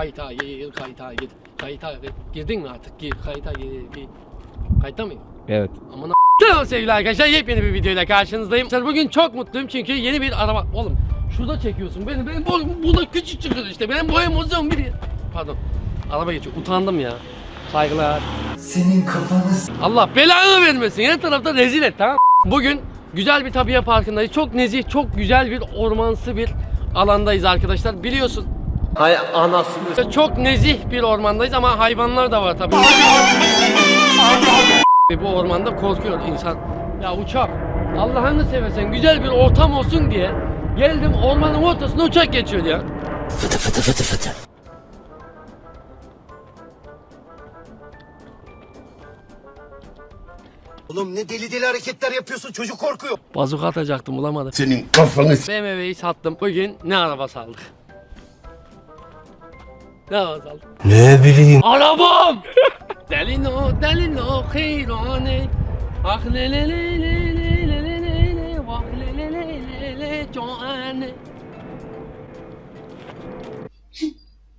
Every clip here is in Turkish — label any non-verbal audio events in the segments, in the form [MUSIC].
Kayıta gir, kayıta gir, kayıta gir. Girdin mi artık? Gir, kayıta gir, gir. Kayıtta mıyım? Evet. Aman Selam sevgili arkadaşlar yepyeni bir videoyla karşınızdayım. Arkadaşlar Bugün çok mutluyum çünkü yeni bir araba... Oğlum şurada çekiyorsun beni. Benim boyum burada küçük çıkıyor işte. Benim boyum uzun bir... Pardon. Araba geçiyor. Utandım ya. Saygılar. Senin kafanı Allah belanı vermesin. Her tarafta rezil et tamam Bugün güzel bir tabiat parkındayız. Çok nezih, çok güzel bir ormansı bir alandayız arkadaşlar. Biliyorsun. Hay anasını. Çok nezih bir ormandayız ama hayvanlar da var tabii. Ve bu ormanda korkuyor insan. Ya uçak. Allah'ını seversen güzel bir ortam olsun diye geldim ormanın ortasına uçak geçiyor ya. Oğlum ne deli deli hareketler yapıyorsun çocuk korkuyor. Bazuka atacaktım bulamadım. Senin kafanı BMW'yi sattım. Bugün ne araba saldık? Ne saldık? Ne bileyim. Arabam! delino, delino, heyrane. Ah le le le le le le le le le vah le le le le le.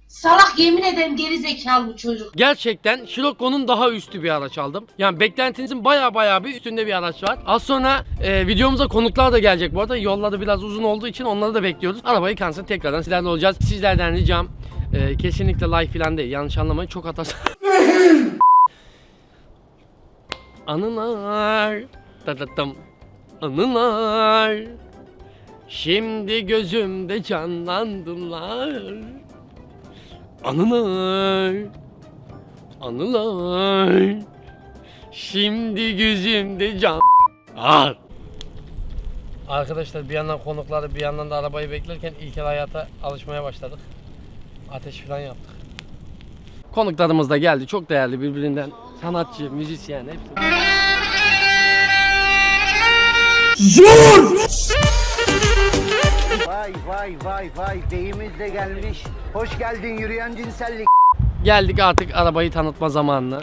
Salak yemin ederim geri zekalı bu çocuk. Gerçekten Scirocco'nun daha üstü bir araç aldım. Yani beklentinizin baya baya bir üstünde bir araç var. Az sonra e, videomuza konuklar da gelecek bu arada. Yolları biraz uzun olduğu için onları da bekliyoruz. Arabayı kansın tekrardan sizlerle olacağız. Sizlerden ricam e, kesinlikle like falan değil. Yanlış anlamayın çok hatası. Anılar. Tatatam. Anılar. Şimdi gözümde canlandılar. Anılar. Anılar. Şimdi gözümde can. Ah. Arkadaşlar bir yandan konukları bir yandan da arabayı beklerken ilkel hayata alışmaya başladık. Ateş falan yaptık. Konuklarımız da geldi. Çok değerli birbirinden sanatçı, müzisyen hepsi. Vay vay vay vay beyimiz de gelmiş. Hoş geldin yürüyen cinsellik. Geldik artık arabayı tanıtma zamanına.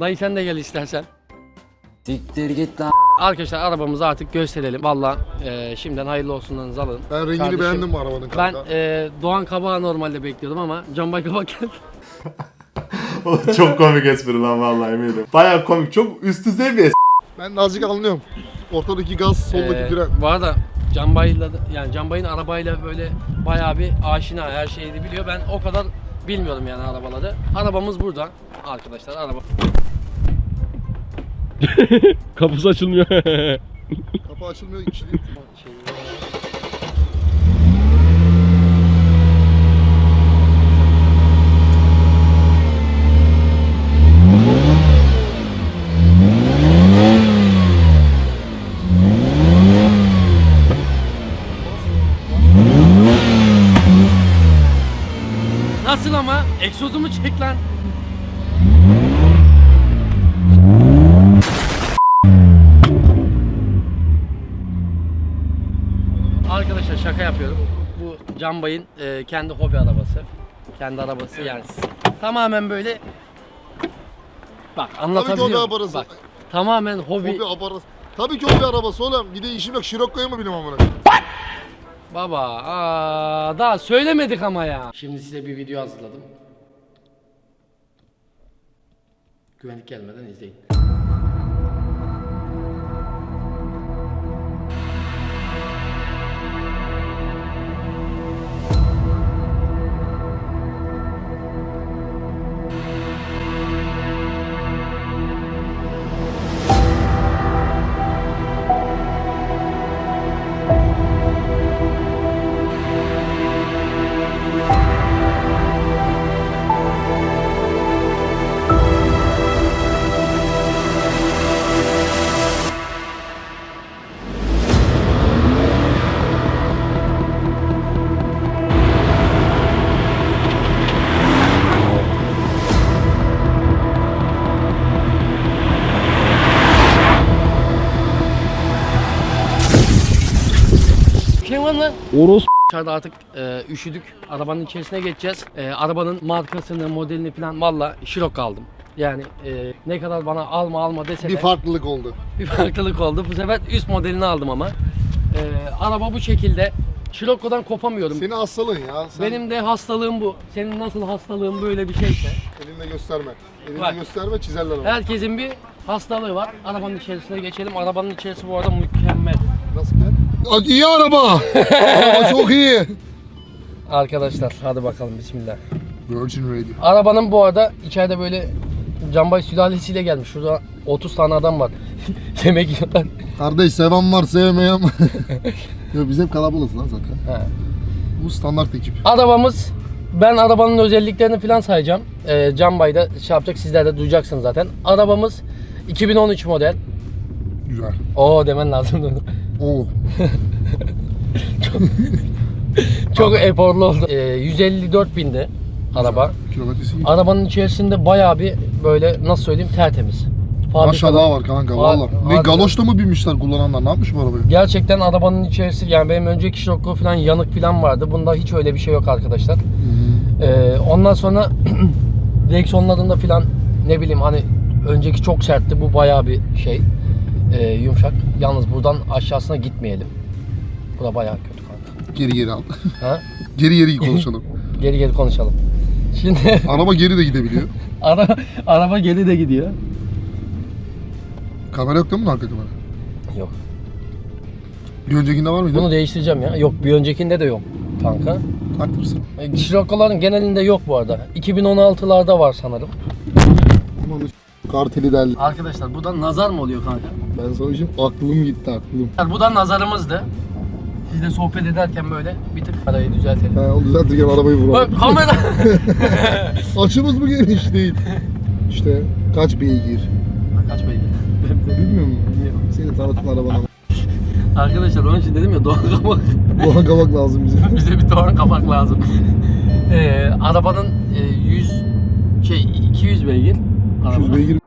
Dayı sen de gel istersen. Siktir git lan. Arkadaşlar arabamızı artık gösterelim. Valla e, şimdiden hayırlı olsunuz alın. Ben rengini Kardeşim, beğendim bu arabanın Ben kanka. e, Doğan Kabağı normalde bekliyordum ama Can Bay Kabak geldi. [LAUGHS] Oğlum çok komik espri lan vallahi eminim. Baya komik. Çok üst düzey bir Ben de azıcık anlıyorum. Ortadaki gaz, soldaki E, fren. bu arada Can Bay'la da- yani Can Bay'ın arabayla böyle bayağı bir aşina her şeyi de biliyor. Ben o kadar bilmiyorum yani arabaları. Arabamız burada arkadaşlar araba. [LAUGHS] Kapısı açılmıyor. [LAUGHS] Kapı açılmıyor, kilitli. Nasıl ama? Egzozumu çek lan. Yapıyorum. Bu Can Bay'ın e, kendi hobi arabası. Kendi arabası yani. Tamamen böyle Bak Tabii ki anlatabiliyor o bir muyum? Bak tamamen hobi. bir aparası. Tabii ki o bir arabası oğlum. Bir de işim yok. Şirokko'ya mı bileyim amına? Baba aa, daha söylemedik ama ya. Şimdi size bir video hazırladım. Güvenlik gelmeden izleyin. Kim var lan? Oros Dışarıda artık e, üşüdük. Arabanın içerisine geçeceğiz. E, arabanın markasını, modelini falan valla şirok aldım. Yani e, ne kadar bana alma alma dese Bir farklılık oldu. bir farklılık oldu. Bu sefer üst modelini aldım ama. E, araba bu şekilde Scirocco'dan kopamıyorum. Senin hastalığın ya. Sen Benim de hastalığım bu. Senin nasıl hastalığın böyle bir şeyse. elinle gösterme. Elinle Bak. gösterme çizerler onu. Herkesin bir hastalığı var. Arabanın içerisine geçelim. Arabanın içerisi bu arada mükemmel. İyi araba. araba çok iyi. Arkadaşlar hadi bakalım bismillah. Virgin Radio. Arabanın bu arada içeride böyle Canbay sülalesiyle gelmiş. Şurada 30 tane adam var. [LAUGHS] Yemek yiyorlar. Kardeş seven var sevmeyen var. [LAUGHS] Yo, biz hep kalabalığız lan zaten. He. Bu standart ekip. Arabamız ben arabanın özelliklerini falan sayacağım. Ee, Can Bay da şey yapacak sizler de duyacaksınız zaten. Arabamız 2013 model. Güzel. Oo demen lazım. Oo. [LAUGHS] Çok eforlu oldu. Ee, 154 binde araba. Kilometresi iyi. Arabanın içerisinde bayağı bir böyle nasıl söyleyeyim tertemiz. Fabrikadan- Maşallah var kanka valla. Ne Harbiden. galoşla mı binmişler kullananlar? Ne yapmış bu arabayı? Gerçekten arabanın içerisi yani benim önceki şoklu falan yanık falan vardı. Bunda hiç öyle bir şey yok arkadaşlar. Ee, ondan sonra [CLEARS THROAT] direksiyonlarında falan ne bileyim hani önceki çok sertti. Bu bayağı bir şey ee, yumuşak. Yalnız buradan aşağısına gitmeyelim. Bu da bayağı kötü kanka. Geri geri al. Ha? [LAUGHS] geri geri konuşalım. [LAUGHS] Geri geri konuşalım. Şimdi [LAUGHS] Araba geri de gidebiliyor. ara, araba geri de gidiyor. Kamera yok değil mi arka kamera? Yok. Bir öncekinde var mıydı? Bunu değiştireceğim ya. Yok bir öncekinde de yok kanka. Taktırsın. E, Scirocco'ların genelinde yok bu arada. 2016'larda var sanırım. Aman Karteli derli. Arkadaşlar bu da nazar mı oluyor kanka? Ben sana şimdi aklım gitti aklım. Yani bu da nazarımızdı. Sizle sohbet ederken böyle bir tık arayı düzeltelim. Ha, onu düzeltirken arabayı vuralım. Bak kamera. [LAUGHS] Açımız mı geniş değil? İşte kaç beygir? Kaç beygir? Bilmiyor musun? Seni tanıtın arabana. Arkadaşlar onun için dedim ya doğan kapak. Doğan kavak lazım bize. [LAUGHS] Bize bir doğan kapak lazım. Ee, arabanın e, 100 şey 200 beygir. 200 Araba. beygir.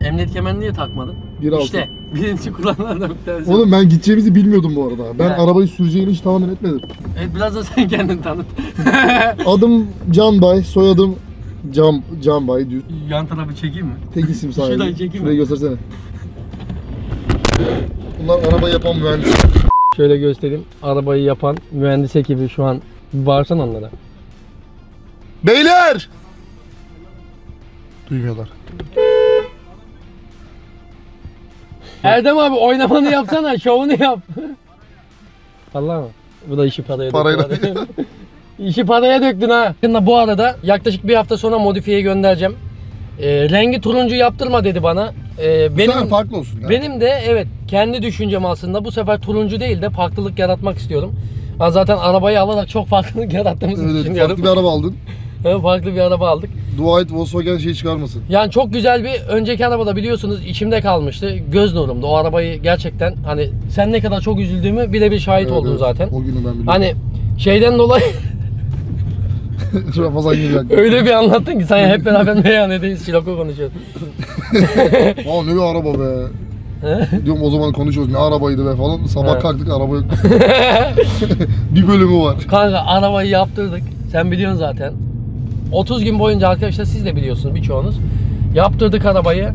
Emniyet kemerini niye takmadın? 1.6. İşte birinci kullananlardan bir tanesi. Oğlum ben gideceğimizi bilmiyordum bu arada. Ben Yani. arabayı süreceğini hiç tahmin etmedim. Evet biraz da sen kendini tanıt. [LAUGHS] Adım Can Bay, soyadım Can, Can Bay düz. Yan tarafı çekeyim mi? Tek isim Şuradan sahibi. çekeyim mi? Şurayı göstersene. Bunlar araba yapan mühendis. Şöyle göstereyim. Arabayı yapan mühendis ekibi şu an bağırsana onlara. Beyler! Duymuyorlar. Erdem abi oynamanı yapsana, şovunu yap. Allah mı? Bu da işi paraya Parayla. döktü. [LAUGHS] işi paraya döktün ha. Şimdi bu arada yaklaşık bir hafta sonra modifiye göndereceğim. Ee, rengi turuncu yaptırma dedi bana. Ee, Benim benim farklı olsun. Ya. benim de evet kendi düşüncem aslında bu sefer turuncu değil de farklılık yaratmak istiyorum. Ben zaten arabayı alarak çok farklılık yarattığımızı Evet, düşünüyorum. farklı bir araba aldın. [LAUGHS] Farklı bir araba aldık. Dua et Volkswagen şey çıkarmasın. Yani çok güzel bir önceki arabada biliyorsunuz içimde kalmıştı. Göz nurumdu. O arabayı gerçekten hani sen ne kadar çok üzüldüğümü birebir şahit Evet, oldun evet. zaten. O günü ben biliyorum. Hani şeyden dolayı [LAUGHS] Ramazan gibi [LAUGHS] öyle bir anlattın ki sen hep beraber meyhanedeyiz. Şiloko konuşuyoruz. [LAUGHS] Aa ne bir araba be. Diyorum o zaman konuşuyoruz ne arabaydı be falan. Sabah Evet. kalktık araba yok. bir bölümü var. Kanka arabayı yaptırdık. Sen biliyorsun zaten. 30 gün boyunca arkadaşlar siz de biliyorsunuz birçoğunuz. Yaptırdık arabayı.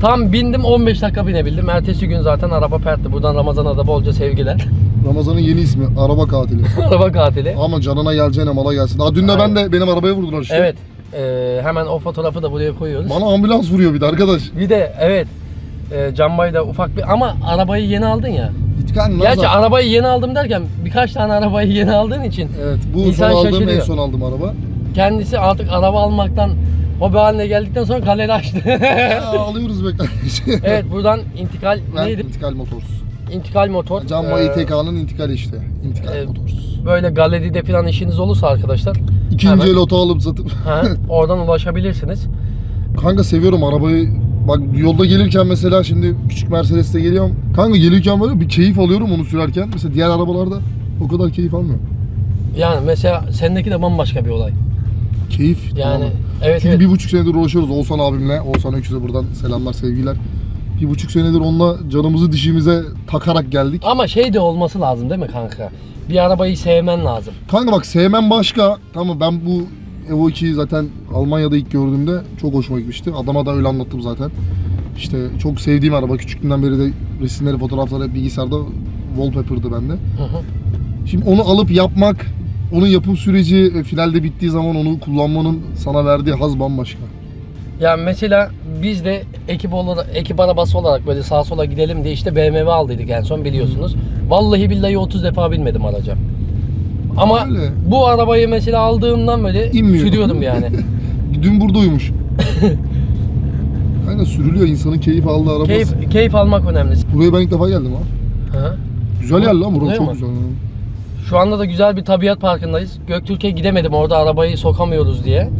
Tam bindim 15 dakika binebildim. Ertesi gün zaten araba pertti. Buradan Ramazan'a da bolca sevgiler. [LAUGHS] Ramazan'ın yeni ismi araba katili. [LAUGHS] araba katili. Ama canına geleceğine mala gelsin. Daha dün de ben de benim arabaya vurdular işte. Evet. Ee, hemen o fotoğrafı da buraya koyuyoruz. Bana ambulans vuruyor bir de arkadaş. Bir de evet. E, Can Bay da ufak bir ama arabayı yeni aldın ya. İtkan Gerçi zaten. arabayı yeni aldım derken birkaç tane arabayı yeni aldığın için Evet bu son aldığım en şaşırıyor. son aldığım araba. Kendisi artık araba almaktan hobi haline geldikten sonra galeri açtı. Aa, [LAUGHS] alıyoruz be kardeşim. evet buradan intikal Ben neydi? intikal motors. İntikal motor. Can Ee, İTK'nın intikali işte. İntikal e, motors. böyle galeride falan işiniz olursa arkadaşlar İkinci hemen- el oto alıp satıp. [LAUGHS] ha, oradan ulaşabilirsiniz. Kanka seviyorum arabayı. Bak yolda gelirken mesela şimdi küçük Mercedes'te geliyorum. Kanka gelirken böyle bir keyif alıyorum onu sürerken. Mesela diğer arabalarda o kadar keyif almıyorum. Yani mesela sendeki de bambaşka bir olay. Keyif. Yani tamamen. evet Çünkü evet. bir buçuk senedir uğraşıyoruz Oğuzhan abimle. Oğuzhan Öküz'e buradan selamlar sevgiler. Bir buçuk senedir onunla canımızı dişimize takarak geldik. Ama şey de olması lazım değil mi kanka? Bir arabayı sevmen lazım. Kanka bak sevmem başka. Tamam ben bu Evo 2'yi zaten Almanya'da ilk gördüğümde çok hoşuma gitmişti. Adama da öyle anlattım zaten. İşte çok sevdiğim araba. Küçüklüğümden beri de resimleri, fotoğrafları hep bilgisayarda wallpaper'dı bende. Hı hı. Şimdi onu alıp yapmak, onun yapım süreci e, finalde bittiği zaman onu kullanmanın sana verdiği haz bambaşka. Ya mesela biz de ekip olarak, ekip arabası olarak böyle sağa sola gidelim diye işte BMW aldıydık en son biliyorsunuz. Vallahi billahi 30 defa binmedim araca. Ama Öyle. bu arabayı mesela aldığımdan böyle İnmiyor. sürüyorum yani. [LAUGHS] Dün burada uyumuş. [LAUGHS] Aynen sürülüyor insanın keyif aldığı arabası. keyif, keyif almak önemli. Buraya ben ilk defa geldim ha. Hı. Güzel yer lan burası Buraya çok mı? güzel. Şu anda da güzel bir tabiat parkındayız. Göktürk'e gidemedim orada arabayı sokamıyoruz diye.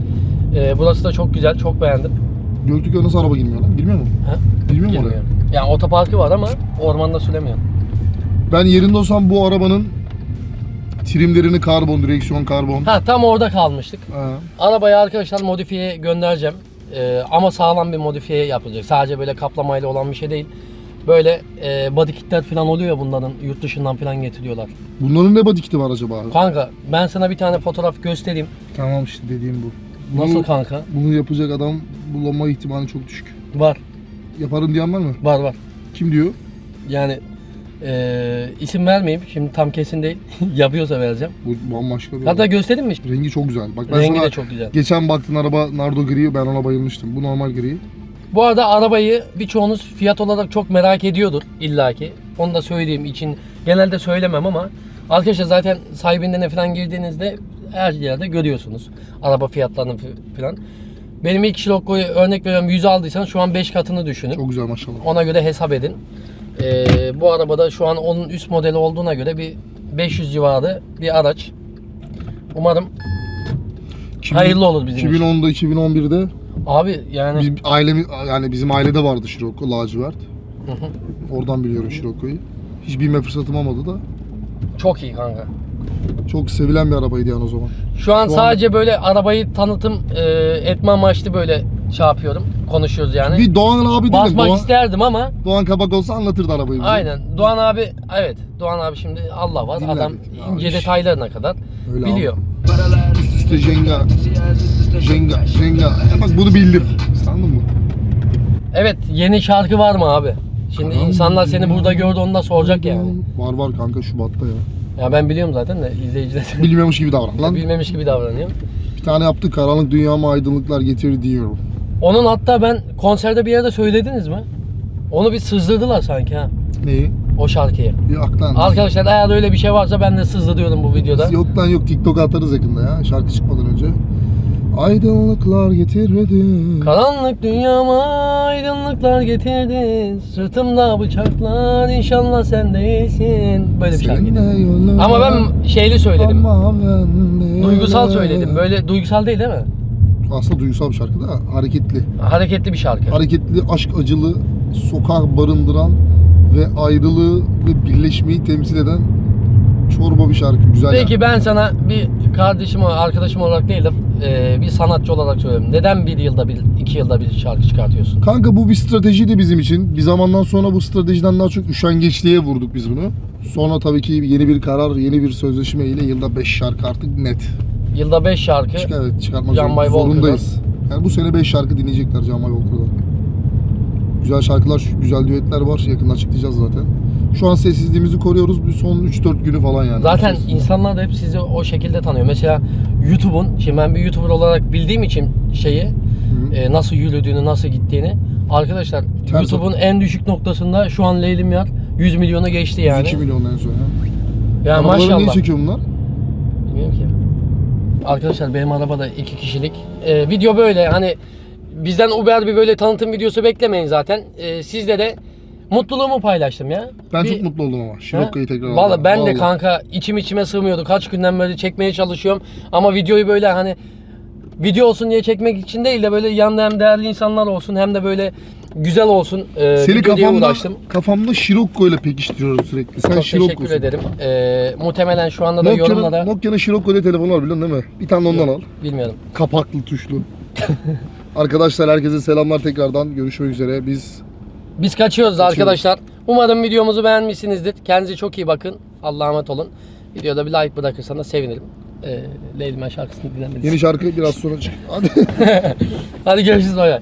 Ee, burası da çok güzel, çok beğendim. Göltük'e nasıl araba girmiyor lan? Ha? Bilmiyor musun Girmiyor. oraya? Yani otoparkı var ama ormanda süremiyor. Ben yerinde olsam bu arabanın trimlerini karbon, direksiyon karbon. Ha tam orada kalmıştık. Ha. Arabayı arkadaşlar modifiye göndereceğim. Ee, ama sağlam bir modifiye yapılacak. Sadece böyle kaplamayla olan bir şey değil. Böyle e, body kitler falan oluyor ya bunların yurt dışından falan getiriyorlar. Bunların ne badikti var acaba abi? Kanka ben sana bir tane fotoğraf göstereyim. Tamam işte dediğim bu. Nasıl Bunu- kanka? Bunu yapacak adam bulunma ihtimali çok düşük. Var. Yaparım diyen var mı? Var var. Kim diyor? Yani e, isim vermeyeyim. Şimdi tam kesin değil. [LAUGHS] Yapıyorsa vereceğim. Bu bambaşka bir Hatta araba. göstereyim mi? Rengi çok güzel. Bak ben Rengi sana de çok güzel. geçen baktın araba Nardo gri ben ona bayılmıştım. Bu normal gri. Bu arada arabayı birçoğunuz fiyat olarak çok merak ediyordur illaki. Onu da söyleyeyim için genelde söylemem ama arkadaşlar zaten sahibinden falan girdiğinizde her yerde görüyorsunuz araba fiyatlarını falan. Benim ilk Scirocco'yu örnek veriyorum 100 aldıysan şu an 5 katını düşünün. Çok güzel maşallah. Ona göre hesap edin. Ee, bu arabada şu an onun üst modeli olduğuna göre bir 500 civarı bir araç. Umarım 2000 hayırlı olur bizim için. 2010'da 2011'de Abi yani biz, ailemi yani bizim ailede vardı Scirocco lacivert. Hı hı. Oradan biliyorum Scirocco'yu. Hiç binme fırsatım olmadı da. çok iyi kanka. Çok sevilen bir arabaydı yani o zaman. Şu an Şu an- sadece böyle arabayı tanıtım e, etme amaçlı böyle şey yapıyorum. Konuşuyoruz yani. Bir Doğan abi değil? Basmak Doğan, isterdim ama Doğan Kabak olsa anlatırdı arabayı bize. aynen. Doğan abi evet. Doğan abi şimdi Allah var. Dinlerdik. Adam ince detaylarına kadar Öyle biliyor. Abi. Üste Jenga. Jenga, Jenga. E bak bunu bildim. Sandın mı? Evet yeni şarkı var mı abi? Şimdi Karan insanlar seni burada gördü onu da soracak yani. Var var kanka Şubat'ta ya. Ya ben biliyorum zaten de izleyiciler [LAUGHS] Bilmiyormuş gibi davran lan. bilmemiş gibi davranıyor. Bir tane yaptık karanlık dünyama aydınlıklar getir diyorum. Onun hatta ben konserde bir yerde söylediniz mi? Onu bir sızdırdılar sanki ha. Neyi? O şarkıyı. Yok lan. Arkadaşlar eğer öyle bir şey varsa ben de sızdırıyorum bu videoda. Yok lan yok TikTok atarız yakında ya şarkı çıkmadan önce. Aydınlıklar getirdi. Karanlık dünyama aydınlıklar getirdi. Sırtımda bıçaklar inşallah sen değilsin. Böyle bir şarkıydı. Ama ben şeyli söyledim. Duygusal öyle. söyledim. Böyle duygusal değil değil mi? Aslında duygusal bir şarkı da hareketli. Hareketli bir şarkı. Hareketli, aşk acılı, sokak barındıran ve ayrılığı ve birleşmeyi temsil eden çorba bir şarkı. Güzel Peki yani. ben sana bir kardeşim, arkadaşım olarak değil de e, bir sanatçı olarak söylüyorum. Neden bir yılda bir, iki yılda bir şarkı çıkartıyorsun? Kanka bu bir stratejiydi bizim için. Bir zamandan sonra bu stratejiden daha çok üşengeçliğe vurduk biz bunu. Sonra tabii ki yeni bir karar, yeni bir sözleşme ile yılda 5 şarkı artık net. Yılda 5 şarkı. Çık- Evet Can Bay zorundayız. Yani bu sene 5 şarkı dinleyecekler Can Bay Volker'dan. Güzel şarkılar, güzel düetler var. Yakında açıklayacağız zaten. Şu an sessizliğimizi koruyoruz. Bir son 3-4 günü falan yani. Zaten insanlar da hep sizi o şekilde tanıyor. Mesela YouTube'un, şimdi ben bir YouTuber olarak bildiğim için şeyi, Hı. e, nasıl yürüdüğünü, nasıl gittiğini. Arkadaşlar Ters- YouTube'un en düşük noktasında şu an Leylim Yar 100 milyonu geçti yani. 2 milyon en son ya. Ya Arabaları niye maşallah. çekiyor bunlar? Bilmiyorum ki. Arkadaşlar benim arabada iki kişilik. Ee, video böyle hani bizden Uber bir böyle tanıtım videosu beklemeyin zaten. Ee, sizle de mutluluğumu paylaştım ya. Ben Bir- çok mutlu oldum ama. Şirokka'yı tekrar aldım. Valla ben de Vallahi. kanka içim içime sığmıyordu. Kaç günden beri çekmeye çalışıyorum. Ama videoyu böyle hani video olsun diye çekmek için değil de böyle yanında hem değerli insanlar olsun hem de böyle güzel olsun. Ee, Seni kafamda, uğraştım. kafamda Şirokko ile pekiştiriyorum sürekli. Sen Çok teşekkür Şirokko'sun. ederim. Ee, muhtemelen şu anda da Nokia'nın, yorumlara Nokia'nın Scirocco diye telefonu var biliyorsun değil mi? Bir tane de ondan al. bilmiyorum. Kapaklı tuşlu. [LAUGHS] Arkadaşlar herkese selamlar tekrardan. Görüşmek üzere. Biz Biz kaçıyoruz Kaçıyoruz. arkadaşlar. Umarım videomuzu beğenmişsinizdir. Kendinize çok iyi bakın. Allah'a emanet olun. Videoda bir like bırakırsanız sevinirim. Ee, Leylimen şarkısını dinlemeniz. yeni şarkı biraz sonra çık. Hadi. [LAUGHS] Hadi görüşürüz. Bay bay.